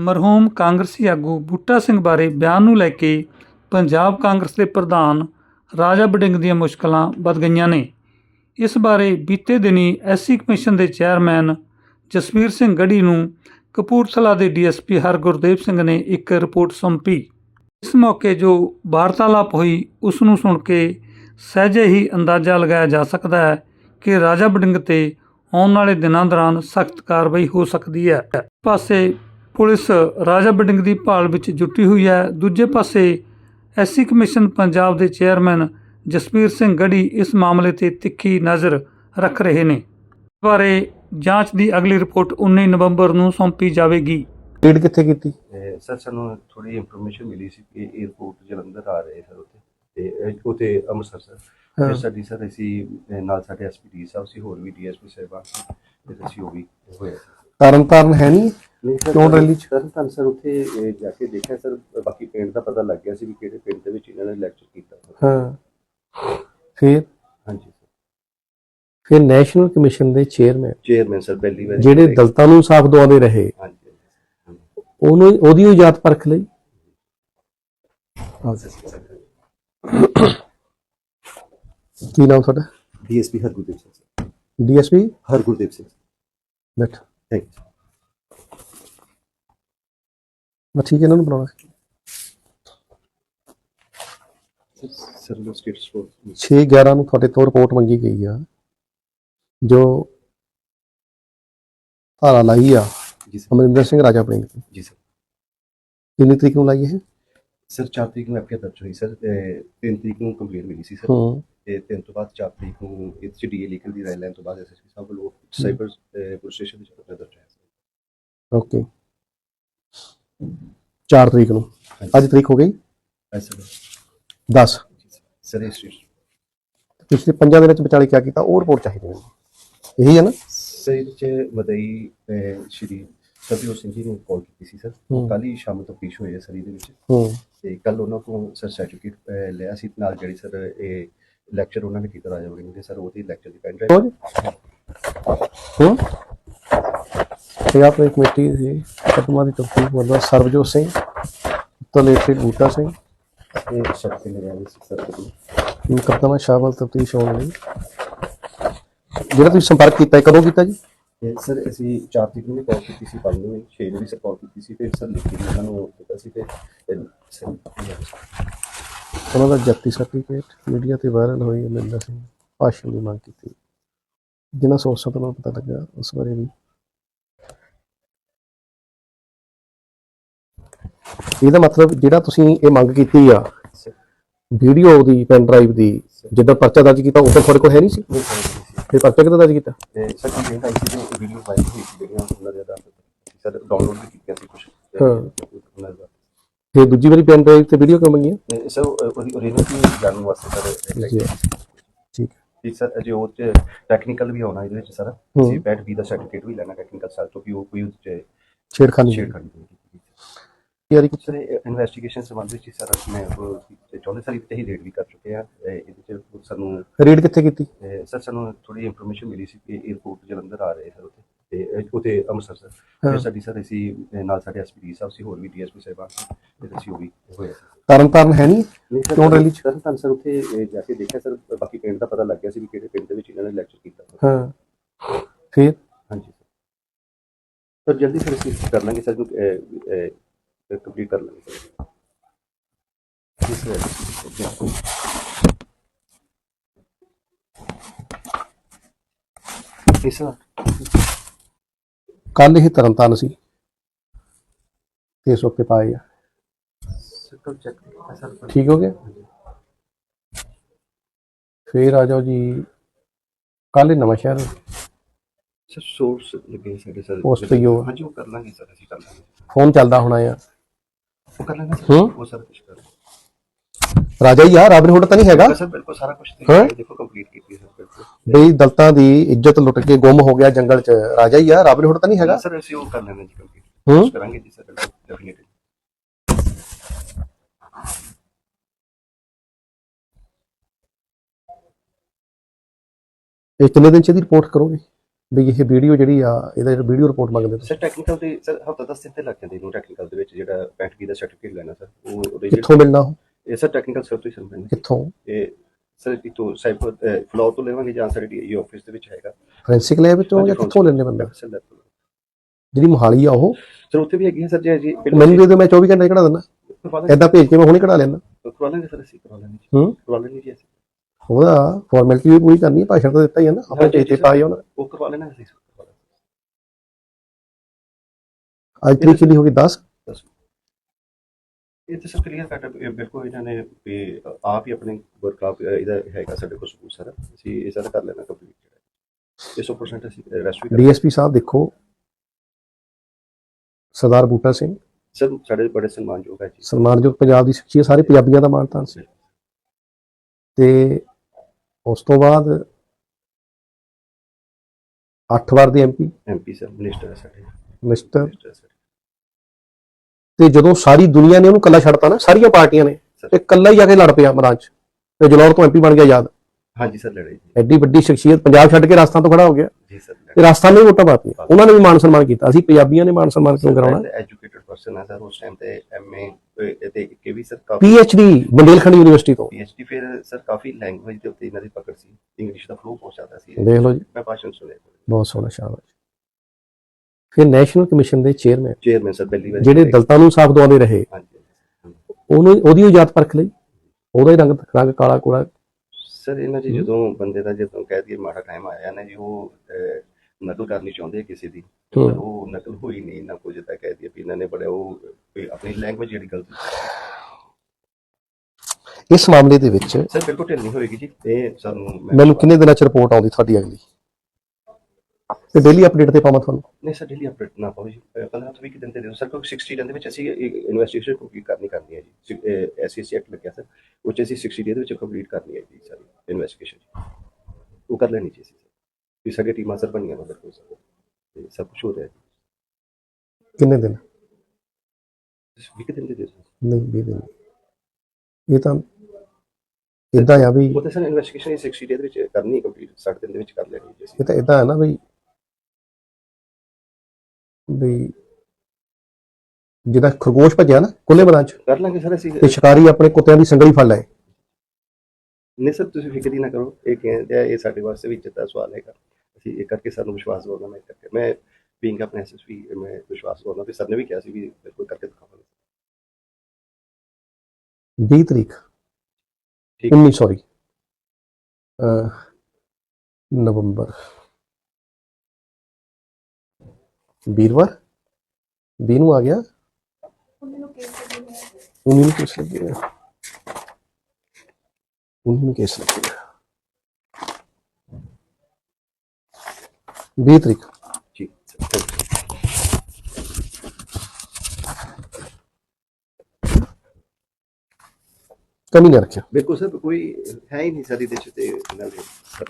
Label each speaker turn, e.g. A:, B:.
A: ਮਰਹੂਮ ਕਾਂਗਰਸੀ ਆਗੂ ਬੂਟਾ ਸਿੰਘ ਬਾਰੇ ਬਿਆਨ ਨੂੰ ਲੈ ਕੇ ਪੰਜਾਬ ਕਾਂਗਰਸ ਦੇ ਪ੍ਰਧਾਨ ਰਾਜਾ ਬਡਿੰਗ ਦੀਆਂ ਮੁਸ਼ਕਲਾਂ ਵੱਧ ਗਈਆਂ ਨੇ। ਇਸ ਬਾਰੇ ਬੀਤੇ ਦਿਨੀ ਐਸਸੀ ਕਮਿਸ਼ਨ ਦੇ ਚੇਅਰਮੈਨ ਜਸਵੀਰ ਸਿੰਘ ਗੜੀ ਨੂੰ ਕਪੂਰਥਲਾ ਦੇ ਡੀਐਸਪੀ ਹਰਗੁਰਦੇਵ ਸਿੰਘ ਨੇ ਇੱਕ ਰਿਪੋਰਟ ਸੌਂਪੀ। ਇਸ ਮੌਕੇ ਜੋ ਵਾਰਤਾਲਾਪ ਹੋਈ, ਉਸ ਨੂੰ ਸੁਣ ਕੇ ਸਹਿਜੇ ਹੀ ਅੰਦਾਜ਼ਾ ਲਗਾਇਆ ਜਾ ਸਕਦਾ ਹੈ ਕਿ ਰਾਜਾ ਬਡਿੰਗ ਤੇ ਆਉਣ ਵਾਲੇ ਦਿਨਾਂ ਦੌਰਾਨ ਸਖਤ ਕਾਰਵਾਈ ਹੋ ਸਕਦੀ ਹੈ। ਇੱਕ ਪਾਸੇ ਪੁਲਿਸ ਰਾਜਾ ਬਡਿੰਗ ਦੀ ਭਾਲ ਵਿੱਚ ਜੁਟੀ ਹੋਈ ਹੈ। ਦੂਜੇ ਪਾਸੇ ਐਸਸੀ ਕਮਿਸ਼ਨ ਪੰਜਾਬ ਦੇ ਚੇਅਰਮੈਨ ਜਸਵੀਰ ਸਿੰਘ ਗੜੀ ਇਸ ਮਾਮਲੇ ਤੇ ਤਿੱਖੀ ਨਜ਼ਰ ਰੱਖ ਰਹੇ ਨੇ। ਇਸ ਬਾਰੇ ਜਾਂਚ ਦੀ ਅਗਲੀ ਰਿਪੋਰਟ 19 ਨਵੰਬਰ ਨੂੰ ਸੌਂਪੀ ਜਾਵੇਗੀ।
B: ਰੀਡ ਕਿੱਥੇ ਕੀਤੀ?
C: ਸਰ ਸਾਨੂੰ ਥੋੜੀ ਇਨਫੋਰਮੇਸ਼ਨ ਮਿਲੀ ਸੀ ਕਿ 에어ਪੋਰਟ ਜਲੰਧਰ ਆ ਰਹੇ ਸਰ ਉੱਥੇ। ਤੇ ਉੱਥੇ ਅੰਮ੍ਰਿਤਸਰ ਸਰ। ਫਿਰ ਸਾਡੀ ਸਰ ਅਸੀਂ ਨਾਲ ਸਾਡੇ ਐਸਪੀਡੀ ਸਾਹਿਬ ਸੀ ਹੋਰ ਵੀ ਡੀਐਸਪੀ ਸਾਹਿਬਾਨ ਸੀ। ਤੇ ਅਸੀਂ ਉਹ ਵੀ ਹੋਏ ਸੀ
B: ਤਰਨ ਤਾਰਨ ਹੈ ਨਹੀਂ?
C: ਨਹੀਂ ਸਰ
B: ਰੈਲੀ 'ਚ?
C: ਸਰ ਤੁਹਾਨੂੰ ਸਰ ਉੱਥੇ ਅਹ, ਜਾ ਕੇ ਦੇਖਿਆ ਸਰ ਬਾਕੀ ਪਿੰਡ ਦਾ ਪਤਾ ਲੱਗ ਗਿਆ ਸੀ ਵੀ ਕਿਹੜੇ ਪਿੰਡ ਦੇ ਵਿੱਚ ਇਹਨਾਂ ਨੇ ਲੈਕਚਰ ਕੀਤਾ
B: ਹਾਂ। ਫਿਰ?
C: ਹਾਂਜੀ ਸਰ।
B: ਫਿਰ ਨੈਸ਼ਨਲ ਕਮਿਸ਼ਨ ਦੇ ਚੇਅਰਮੈਨ
C: ਚੇਅਰਮੈਨ ਸਰ ਪਹਿਲੀ ਵਾਰ
B: ਜਿਹੜੇ ਦਲਤਾਂ ਨੂੰ ਸਾਫ਼ ਦਵਾਉਂਦੇ ਰਹੇ
C: ਹਾਂਜੀ
B: ਉਹਨੂੰ ਉਹਦੀ ਉਹ ਜਾਤ ਪਰਖ ਲਈ। ਕੀ ਨਾਮ ਤੁਹਾਡਾ?
C: DSP Hargurdev Singh sir.
B: DSP?
C: Hargurdev Singh.
B: ਬੈਠ।
C: ਥੈਂਕ ਯੂ
B: ਮੈਂ ਠੀਕ ਇਹਨਾਂ ਨੂੰ ਬੁਲਾਉਣਾ
C: ਸਰ ਲੋ ਸਟੇਟਸ ਫੋਰ
B: 6 11 ਨੂੰ ਤੁਹਾਡੇ ਤੋਂ ਰਿਪੋਰਟ ਮੰਗੀ ਗਈ ਆ। ਜੋ ਧਾਰਾ ਲਾਈ ਆ
C: ਜੀ ਸਰ।
B: ਅਮਰਿੰਦਰ ਸਿੰਘ ਰਾਜਾ ਦੀ।
C: ਜੀ ਸਰ।
B: ਕਿੰਨੀ ਤਰੀਕ ਨੂੰ ਲਾਈ ਇਹ?
C: ਸਰ 4 ਤਰੀਕ ਨੂੰ ਐਫਕੇ ਦਰਜ ਹੋਈ ਸਰ 3 ਤਰੀਕ ਨੂੰ ਕੰਪਲੇਂਟ ਮਿਲੀ ਸੀ ਸਰ।
B: ਹੂੰ।
C: ਤੇ ਤਿੰਨ ਤੋਂ ਬਾਅਦ 4 ਤਰੀਕ ਨੂੰ ਇਸ ਚ ਡੀਏ ਲੀਗਲ ਦੀ ਰਾਇ ਲੈਣ ਤੋਂ ਬਾਅਦ ਐਸਐਸਪੀ ਸਾਹਿਬ ਵੱਲੋਂ ਸਾਈਬਰ ਪੁਲਿਸ ਸਟੇਸ਼ਨ ਵਿੱਚ ਪਤਾ ਦਰਜ ਹੋਇਆ ਸਰ
B: ਓਕੇ। 4 ਤਰੀਕ ਨੂੰ। ਅੱਜ ਤਰੀਕ ਹੋ ਗਈ?
C: ਐਸਾ
B: 10
C: ਸਰ ਇਸ
B: ਪਿਛਲੇ 5 ਦਿਨਾਂ ਵਿੱਚ ਵਿਚਾਲੇ ਕੀ ਕੀਤਾ? ਉਹ ਰਿਪੋਰਟ ਚਾਹੀਦੀ ਮੈਨੂੰ ਇਹੀ ਹੈ ਨਾ?
C: ਸਰ ਇਹ ਚ ਮਦਈ ਸ਼੍ਰੀ ਸਤਿਓ ਸਿੰਘ ਜੀ ਨੇ ਕਾਲ ਕੀਤੀ ਸੀ ਸਰ
B: ਹੂੰ।
C: ਕੱਲ ਹੀ ਸ਼ਾਮ ਤੋਂ ਪੇਸ਼ ਹੋਏ ਸਰ ਇਹਦੇ ਵਿੱਚ।
B: ਹੂੰ।
C: ਤੇ ਕੱਲ ਉਹਨਾਂ ਕੋਲ ਸਰ ਸਰਟੀਫਿਕੇਟ ਲਿਆ ਸੀ। ਨਾਲ ਜਿਹੜੀ ਸਰ ਇਹ ਲੈਕਚਰ ਉਹਨਾਂ ਨੇ ਕੀਤਾ ਰਾਜਾ ਵੜਿੰਗ ਦੇ ਸਰ ਉਹਦੀ ਲੈਕਚਰ ਦੀ ਪੈਨ
B: ਰੋਜ਼ ਹੂੰ ਤੇ ਆਪਣੀ ਕਮੇਟੀ ਦੀ ਕਦਮਾਂ ਦੀ ਤਫਤੀਸ਼ ਵੱਲੋਂ ਸਰਬਜੋਤ ਸਿੰਘ ਤਲੇਟੇ ਬੂਟਾ ਸਿੰਘ
C: ਇਹ ਸ਼ਕਤੀ ਨੇ ਰਿਹਾ ਸੀ ਸਰ ਕੋਲ
B: ਮੁਕੱਦਮਾ ਸ਼ਾਮਲ ਤਫਤੀਸ਼ ਹੋਣ ਲਈ। ਜਿਹੜਾ ਤੁਸੀਂ ਸੰਪਰਕ ਕੀਤਾ ਕਦੋਂ ਕੀਤਾ ਜੀ?
C: ਤੇ ਸਰ ਅਸੀਂ 4 ਤਰੀਕ ਨੂੰ ਕਾਲ ਕੀਤੀ ਸੀ ਕੱਲ ਨੂੰ 6 ਨੂੰ ਵੀ ਸਰ ਕਾਲ ਕੀਤੀ ਸੀ ਫਿਰ ਸਰ ਲਿਖੀ ਵੀ ਉਹਨਾਂ ਨੂੰ ਕੀਤਾ ਸੀ ਤੇ ਤੇ ਸਰ
B: ਉਹਨਾਂ ਦਾ ਜੱਤੀ ਸਰਟੀਫਿਕੇਟ ਮੀਡੀਆ ਤੇ ਵਾਇਰਲ ਹੋਈ ਅਮਰਿੰਦਰ ਸਿੰਘ ਭਾਸ਼ਣ ਦੀ ਮੰਗ ਕੀਤੀ। ਜਿਨ੍ਹਾਂ ਸੋਰਸਾਂ ਤੋਂ ਪਤਾ ਲੱਗਾ ਉਸ ਬਾਰੇ ਵੀ। ਇਹਦਾ ਮਤਲਬ ਜਿਹੜਾ ਤੁਸੀਂ ਇਹ ਮੰਗ ਕੀਤੀ ਆ ਵੀਡੀਓ ਦੀ ਪੈਨ ਡਰਾਈਵ ਦੀ ਜਿੱਦਾਂ ਪਰਚਾ ਦਰਜ ਕੀਤਾ ਉਦੋਂ ਤੁਹਾਡੇ ਕੋਲ ਹੈ ਨਹੀਂ ਸੀ? ਫਿਰ ਪਰਚਾ ਕਿੱਦਾਂ ਦਰਜ ਕੀਤਾ?
C: ਤੇ ਸਰ ਕੰਪਲੇਂਟ ਆਈ ਸੀ ਤੇ ਵੀਡੀਓ ਵਾਇਰਲ ਹੋਈ ਸੀ ਜਿਹੜੀਆਂ ਉਹਨਾਂ ਦੇ ਤੇ ਸਰ ਡਾਊਨਲੋਡ ਵੀ ਕੀਤੀਆਂ ਸੀ ਕੁਝ
B: ਹਾਂ।
C: ਉਹਨਾਂ ਦਾ
B: ਫਿਰ ਦੂਜੀ ਵਾਰੀ ਪੈਨ ਡਰਾਈਵ ਤੇ ਵੀਡੀਓ ਕਿਉਂ ਮੰਗੀਆਂ?
C: ਤੇ ਸਰ ਉਹ- ਉਹਦੀ ਓਰੀਜਨਲ ਕੀ ਜਾਣਨ ਵਾਸਤੇ ਸਰ
B: ਜੀ। ਠੀਕ
C: ਜੀ ਸਰ ਅਜੇ ਉਹ ਚ ਟੈਕਨੀਕਲ ਵੀ ਆਉਣਾ ਇਹਦੇ ਵਿੱਚ ਸਰ।
B: ਹੂੰ।
C: ਜੀ ਬੈਟ ਵੀ ਦਾ ਸਰਟੀਫਿਕੇਟ ਵੀ ਲੈਣਾ ਟੈਕਨੀਕਲ ਸਾਈਡ ਤੋਂ ਵੀ ਉਹ ਕੋਈ ਚ
B: ਛੇੜਖਾਨੀ
C: ਹੋਵੇਗੀ
B: ਤਿਆਰੀ ਕੀਤੀ
C: ਸਰ ਇਨਵੈਸਟੀਗੇਸ਼ਨ ਸੰਬੰਧ ਵਿੱਚ ਸਰ ਮੈਂ ਚੌਥੇ ਸਾਲ ਤੇ ਹੀ ਰੇਡ ਵੀ ਕਰ ਚੁੱਕੇ ਆ ਇਹ- ਇਹਦੇ ਚ ਸਾਨੂੰ
B: ਰੀਡ ਕਿੱਥੇ ਕੀਤੀ?
C: ਸਰ ਸਾਨੂੰ ਥੋੜੀ ਇਨਫੋਰਮੇਸ਼ਨ ਮਿਲੀ ਸੀ ਕਿ 에어ਪੋਰਟ ਜਲੰਧਰ ਆ ਰਹੇ ਸਰ ਉੱਥੇ ਤੇ ਉੱਥੇ ਅੰਮ੍ਰਿਤਸਰ ਸਰ। ਸਾਡੀ ਸਰ ਅਸੀਂ ਨਾਲ ਸਾਡੇ ਐਸਪੀਡੀ ਸਾਹਿਬ ਸੀ ਹੋਰ ਵੀ ਡੀਐਸਪੀ ਸਾਹਿਬਾਨ ਤੇ ਅਸੀਂ ਉਹ ਵੀ
B: ਤਰਨ ਤਾਰਨ ਹੈ ਨਹੀਂ?
C: ਸਰ
B: ਕਿਉਂ ਰੈਲੀ 'ਚ?
C: ਸਰ ਤੁਹਾਨੂੰ ਸਰ ਉੱਥੇ ਜਾ ਕੇ ਦੇਖਿਆ ਸਰ ਬਾਕੀ ਪਿੰਡ ਦਾ ਪਤਾ ਲੱਗ ਗਿਆ ਸੀ ਵੀ ਕਿਹੜੇ ਪਿੰਡ ਦੇ ਵਿੱਚ ਇਹਨਾਂ ਨੇ ਲੈਕਚਰ ਕੀਤਾ
B: ਹਾਂ। ਫਿਰ?
C: ਹਾਂਜੀ ਸਰ। ਸਰ ਜਲਦੀ ਫਿਰ ਅਸੀਂ ਕਰ ਲਾਂਗੇ ਸਰ ਕੰਪਲੀਟ ਕਰ ਲਾਂਗੇ ਸਰ ਜੀ ਸਰ
B: ਕੱਲ ਇਹ ਤਰਨ ਤਾਰਨ ਸੀ। ਕੇਸ ਓਕੇ ਪਾਏ ਆ।
C: ਸਰ ਕਲ ਚੈੱਕ ਕੀਤਾ ਸਰ
B: ਠੀਕ ਹੋ ਗਿਆ? ਫੇਰ ਆ ਜਾਓ ਜੀ। ਕੱਲ ਨਵਾਂ ਸ਼ਹਿਰ।
C: ਸਰ ਸੋਰਸ ਲੱਗੇ ਸਾਡੇ ਸਰ।
B: ਉਸ ਤੇ ਹੀ ਉਹ-
C: ਹਾਂਜੀ ਉਹ ਕਰ ਲਾਂਗੇ ਸਰ ਅਸੀਂ ਕਰ ਲਾਂਗੇ।
B: ਫੋਨ ਚੱਲਦਾ ਹੋਣਾ ਆ। ਰਾਜਾ ਹੀ ਆ ਰਾਬਨ ਹੁੱਡ ਤਾਂ ਨਹੀਂ ਹੈਗਾ?
C: ਸਰ ਬਿਲਕੁਲ ਸਾਰਾ ਕੁਝ? ਦੇਖੋ ਕੰਪਲੀਟ ਕੀਤੀ ਸਰ ਬਿਲਕੁਲ।
B: ਬਈ ਦਲਤਾਂ ਦੀ ਇੱਜ਼ਤ ਲੁੱਟ ਕੇ ਗੁੰਮ ਹੋ ਗਿਆ ਜੰਗਲ 'ਚ। ਰਾਜਾ ਹੀ ਆ ਰਾਬਨ ਹੁੱਡ ਤਾਂ ਨਹੀਂ ਹੈਗਾ?
C: ਸਰ ਅਸੀਂ ਉਹ ਕਰ ਲੈਣਾ ਜੀ ਕੰਪਲੀਟ
B: ਹੂੰ?
C: ਕਰਾਂਗੇ ਜੀ ਸਰ ਡੈਫੀਨਿਟਲੀ
B: ਇਹ ਕਿੰਨੇ ਦਿਨ 'ਚ ਇਹਦੀ ਰਿਪੋਰਟ ਕਰੋਗੇ? ਵੀ ਇਹ ਵੀਡੀਓ ਜਿਹੜੀ ਆ ਇਹਦਾ ਜਿਹੜਾ ਵੀਡੀਓ ਰਿਪੋਰਟ ਮੰਗਦੇ
C: ਸਰ ਟੈਕਨੀਕਲ ਦੇ ਸਰ ਹਫਤਾ 10 ਦਿਨ ਤੇ ਲੱਗ ਜਾਂਦੇ ਨੂੰ ਟੈਕਨੀਕਲ ਦੇ ਵਿੱਚ ਜਿਹੜਾ ਬੈਂਕ ਦਾ ਸਰਟੀਫਿਕੇਟ ਲੈਣਾ ਸਰ ਉਹ ਉਹਦੇ
B: ਕਿੱਥੋਂ ਮਿਲਣਾ ਉਹ?
C: ਇਹ ਸਰ ਟੈਕਨੀਕਲ ਸਰਵਿਸ ਮਿਲਣੀ।
B: ਕਿੱਥੋਂ?
C: ਇਹ ਸਰ ਇਤੋਂ ਸਾਈਬਰ ਫਲੋਰ ਤੋਂ ਲੈਵਾਂਗੇ ਜਾਂ ਸਾਡੇ ਡੀਆਈ ਆਫਿਸ ਦੇ ਵਿੱਚ ਹੈਗਾ।
B: ਫੋਰੈਂਸਿਕ ਲੈਬ ਵਿੱਚੋਂ ਜਾਂ ਕਿੱਥੋਂ ਲੈਣੇ ਬੰਦਾ?
C: ਸਰ ਤੋਂ।
B: ਜਿਹੜੀ ਮੋਹਾਲੀ ਆ ਉਹ?
C: ਸਰ ਉੱਥੇ ਵੀ ਹੈਗੀ ਹੈ ਸਰ ਜੀ
B: ਮੈਨੂੰ ਦੇ ਦਿਓ ਮੈਂ 24 ਘੰਟੇ ਕਢਾ ਦਿੰਦਾ। ਐਦਾਂ ਭੇਜ ਕੇ ਮੈਂ ਹੁਣੇ ਕਢਾ ਲੈਣਾ
C: ਕਰਵਾ ਲਾਂਗੇ ਸਰ ਅਸੀਂ ਕਰਵਾ ਲਾਂਗੇ
B: ਹੂੰ?
C: ਕਰਵਾ ਲਾਂਗੇ ਜੀ ਅਸੀਂ।
B: ਉਹਦਾ ਫਾਰਮੈਲਿਟੀ ਵੀ ਪੂਰੀ ਕਰਨੀ ਹੈ ਭਾਸ਼ਣ ਤਾਂ ਦਿੱਤਾ ਹੀ ਹੈ ਨਾ ਆਪਣੇ ਚੇਤੇ ਪਾਏ ਉਹਨਾਂ ਨੇ।
C: ਉਹ ਕਰਵਾ ਲੈਣਾ ਲਾਂਗੇ
B: ਅੱਜ ਤਰੀਕ ਕਿੰਨੀ ਹੋ ਗਈ? 10
C: ਦੱਸੋ। ਇਹ ਤਾਂ ਸਰ ਕਲੀਅਰ ਕੱਟ ਬਿਲਕੁਲ ਇਹਨਾਂ ਨੇ ਵੀ ਆਪ ਹੀ ਆਪਣੇ ਵਰਕ ਆਪ ਇਹਦਾ ਹੈਗਾ ਸਾਡੇ ਕੋਲ ਸਬੂਤ ਸਾਰਾ। ਅਸੀਂ ਇਹ ਸਾਰਾ ਕਰ ਲੈਣਾ ਕੰਪਲੀਟ ਇਹ 100% ਅਸੀਂ ਰੈਸਟ
B: ਡੀਐਸਪੀ ਸਾਹਿਬ ਦੇਖੋ ਸਰਦਾਰ ਬੂਟਾ ਸਿੰਘ।
C: ਸਰ ਸਾਡੇ ਬੜੇ ਸਨਮਾਨਯੋਗ ਹੈ ਜੀ।
B: ਸਨਮਾਨਯੋਗ ਪੰਜਾਬ ਦੀ ਸ਼ਖਸੀਅਤ ਸਾਰੇ ਪੰਜਾਬੀਆਂ ਦਾ ਮਾਣਤਾਨ ਸੀ ਤੇ ਉਸ ਤੋਂ ਬਾਅਦ 8 ਵਾਰ ਦੇ ਐਮਪੀ
C: ਐਮਪੀ ਸਰ ਮਿਨਿਸਟਰ ਸਾਡੇ।
B: ਮਿਸਟਰ
C: ਮਿਨਿਸਟਰ
B: ਤੇ ਜਦੋਂ ਸਾਰੀ ਦੁਨੀਆ ਨੇ ਉਹਨੂੰ ਕੱਲਾ ਛੱਡਤਾ ਨਾ ਸਾਰੀਆਂ ਪਾਰਟੀਆਂ ਨੇ ਤੇ ਕੱਲਾ ਹੀ ਜਾ ਕੇ ਲੜ ਪਿਆ ਮੈਦਾਨ 'ਚ ਤੇ ਜਲੌਰ ਤੋਂ ਐਮਪੀ ਬਣ ਗਿਆ ਯਾਦ।
C: ਹਾਂਜੀ ਸਰ ਲੜੇ ਜੀ।
B: ਐਡੀ ਵੱਡੀ ਸ਼ਖਸੀਅਤ ਪੰਜਾਬ ਛੱਡ ਕੇ ਰਾਜਸਥਾਨ ਤੋਂ ਖੜਾ ਹੋ ਗਿਆ।
C: ਜੀ ਸਰ
B: ਤੇ ਰਾਜਸਥਾਨ ਨੇ ਵੀ ਵੋਟਾਂ ਪਾਤੀਆਂ। ਉਹਨਾਂ ਨੇ ਵੀ ਮਾਨ ਸਨਮਾਨ ਕੀਤਾ। ਅਸੀਂ ਪੰਜਾਬੀਆਂ ਨੇ ਮਾਨ ਸਨਮਾਨ ਕਿਉਂ ਕਰਾਉਣਾ?
C: ਐਜੂਕੇਟਡ ਪਰਸਨ ਹੈ ਸਰ ਉਸ ਟਾਈਮ ਤੇ ਐਮਏ ਤੇ ਕਿ ਵੀ ਸਰ ਕਾਫੀ
B: ਪੀਐਚਡੀ ਬੰਦੇਲਖੰਡ ਯੂਨੀਵਰਸਿਟੀ ਤੋਂ।
C: ਪੀਐਚਡੀ ਫਿਰ ਸਰ ਕਾਫੀ ਲੈਂਗੁਏਜ ਦੇ ਉੱਤੇ ਇਹਨਾਂ ਦੀ ਪਕੜ ਸੀ। ਇੰਗਲਿਸ਼ ਦਾ ਫਲੋ ਬਹੁਤ ਜ਼ਿਆਦਾ ਸੀ।
B: ਦੇਖ ਲਓ ਜੀ।
C: ਮੈਂ ਭਾਸ਼ਣ ਸੁਣਿਆ।
B: ਬਹੁਤ ਸੋਹਣਾ ਸ਼ਾਬਾਸ਼। ਫਿਰ ਨੈਸ਼ਨਲ ਕਮਿਸ਼ਨ ਦੇ ਚੇਅਰਮੈਨ
C: ਚੇਅਰਮੈਨ ਸਰ ਪਹਿਲੀ ਵਾਰ
B: ਜਿਹੜੇ ਦਲਤਾਂ ਨੂੰ ਇਨਸਾਫ ਦਿਵਾਉਂਦੇ ਰਹੇ
C: ਹਾਂਜੀ
B: ਉਹਨੂੰ ਉਹਦੀ ਵੀ ਜਾਤ ਪਰਖ ਲਈ। ਉਹਦਾ ਹੀ ਰੰਗ ਰੰਗ ਕਾਲਾ ਕੋਲਾ
C: ਸਰ ਇਹਨਾਂ ਜੀ ਜਦੋਂ ਬੰਦੇ ਦਾ ਜਦੋਂ ਕਹਿ ਦਈਏ ਮਾੜਾ ਟਾਈਮ ਆਇਆ ਨਾ ਜੀ ਉਹ ਨਕਲ ਕਰਨੀ ਚਾਹੁੰਦੇ ਕਿਸੇ ਦੀ। ਉਹ ਨਕਲ ਹੋਈ ਨਹੀਂ ਨਾ ਕੁਝ ਤਾਂ ਕਹਿ ਦਈਏ ਵੀ ਇਹਨਾਂ ਨੇ ਬੜਾ ਉਹ ਵੀ ਆਪਣੀ ਲੈਂਗੁਏਜ ਜਿਹੜੀ ਗਲਤ
B: ਇਸ ਮਾਮਲੇ ਦੇ ਵਿੱਚ
C: ਸਰ ਬਿਲਕੁਲ ਢਿੱਲ ਨਹੀਂ ਹੋਏਗੀ ਜੀ ਇਹ ਸਾਨੂੰ ਮੈਂ-
B: ਮੈਨੂੰ ਕਿੰਨੇ ਦਿਨਾਂ ਚ ਰਿਪੋਰਟ ਆਉਂਦੀ ਤੁਹਾਡੀ ਅਗਲੀ? ਤੇ ਡੇਲੀ ਅਪਡੇਟ ਤੇ ਪਾਵਾਂ ਤੁਹਾਨੂੰ?
C: ਨਹੀਂ ਸਰ ਡੇਲੀ ਅਪਡੇਟ ਨਾ ਪਾਓ ਜੀ। 15 ਤੋਂ 20 ਦਿਨ ਤੇ ਦਿਓ। ਸਰ ਕੋਈ 60 ਦਿਨ ਦੇ ਵਿੱਚ ਅਸੀਂ ਇਨਵੈਸਟੀਗੇਸ਼ਨ ਕੰਪਲੀਟ ਕਰਨੀ ਕਰਨੀ ਹੈ ਜੀ। ਐਸਸੀਸੀ ਐਕਟ ਲੱਗਿਆ ਸਰ ਉਹ 'ਚ ਅਸੀਂ 60 ਦਿਨ ਦੇ ਵਿੱਚ ਕੰਪਲੀਟ ਕਰਨੀ ਹੈ ਜੀ ਸਾਰੀ ਇਨਵੈਸਟੀਗੇਸ਼ਨ ਉਹ ਕਰ ਲੈਣੀ ਜੀ ਅਸੀਂ ਵੀ ਸਾਡੀ ਟੀਮਾਂ ਸਰ ਬਣੀਆਂ ਮਦਦ ਕੋਈ ਸਰ। ਤੇ ਸਭ ਕੁਝ ਹੋ ਰਿਹਾ ਜੀ।
B: ਕਿੰਨੇ ਦਿਨ?
C: 20 ਦਿਨ ਦੇ ਦਿਓ sir।
B: ਨਹੀਂ 20 ਦਿਨ ਇਹ ਤਾਂ ਇਦਾਂ ਆ ਵੀ
C: ਉਹ ਤਾਂ ਸਰ ਇਨਵੈਸਟੀਗੇਸ਼ਨ 60 ਦਿਨ ਦੇ ਵਿੱਚ ਕਰਨੀ ਹੈ ਕੰਪਲੀਟ 60 ਦਿਨ ਦੇ ਵਿੱਚ ਕਰ ਲੈਣੀ ਜੀ ਅਸੀਂ।
B: ਇਹ ਤਾਂ ਇਦਾਂ ਹੈ ਨਾ ਵੀ ਵੀ ਜਿਹਦਾ ਖਰਗੋਸ਼ ਭੱਜਿਆ ਨਾ ਕੁੱਲੇ ਮੈਦਾਨ ਚ।
C: ਕਰ ਲਾਂਗੇ ਸਰ ਅਸੀਂ।
B: ਤੇ ਸ਼ਿਕਾਰੀ ਆਪਣੇ ਕੁੱਤਿਆਂ ਦੀ ਸੰਗਲੀ ਫੜ ਲਏ।
C: ਨਹੀਂ ਸਰ ਤੁਸੀਂ ਫਿਕਰ ਹੀ ਨਾ ਕਰੋ। ਇਹ ਕਹਿੰਦੇ ਆ ਇਹ ਸਾਡੇ ਵਾਸਤੇ ਵੀ ਇੱਜ਼ਤ ਦਾ ਸਵਾਲ ਹੈਗਾ। ਅਸੀਂ ਇਹ ਕਰਕੇ ਸਾਨੂੰ ਵਿਸ਼ਵਾਸ ਦਿਵਾਉਣਾ ਮੈਂ ਕਰਕੇ। ਮੈਂ ਬੀਇੰਗ ਆਪਣੇ ਐਸਐਸਪੀ ਮੈਂ ਵਿਸ਼ਵਾਸ ਦਿਵਾਉਣਾ ਵੀ ਸਰ ਨੇ ਵੀ ਕਿਹਾ ਸੀ ਵੀ ਬਿਲਕੁਲ ਕਰਕੇ ਦਿਖਾਵਾਂਗੇ
B: 20 ਤਰੀਕ
C: ਠੀਕ।
B: 19 ਸੌਰੀ ਨਵੰਬਰ ਵੀਰਵਾਰ 20 ਨੂੰ ਆ ਗਿਆ 19 ਨੂੰ ਕੇਸ ਲੱਗਿਆ 19 ਨੂੰ ਕੇਸ ਲੱਗਿਆ 20 ਤਰੀਕ
C: ਠੀਕ ਸਰ ਥੈਂਕ ਯੂ
B: ਕਮੀ ਨਾ ਰੱਖਿਆ
C: ਬਿਲਕੁਲ ਸਰ, ਕੋਈ ਹੈ ਹੀ ਨਹੀਂ ਸਰ ਇਹਦੇ ਚ ਤੇ ਇਹਨਾਂ ਦੇ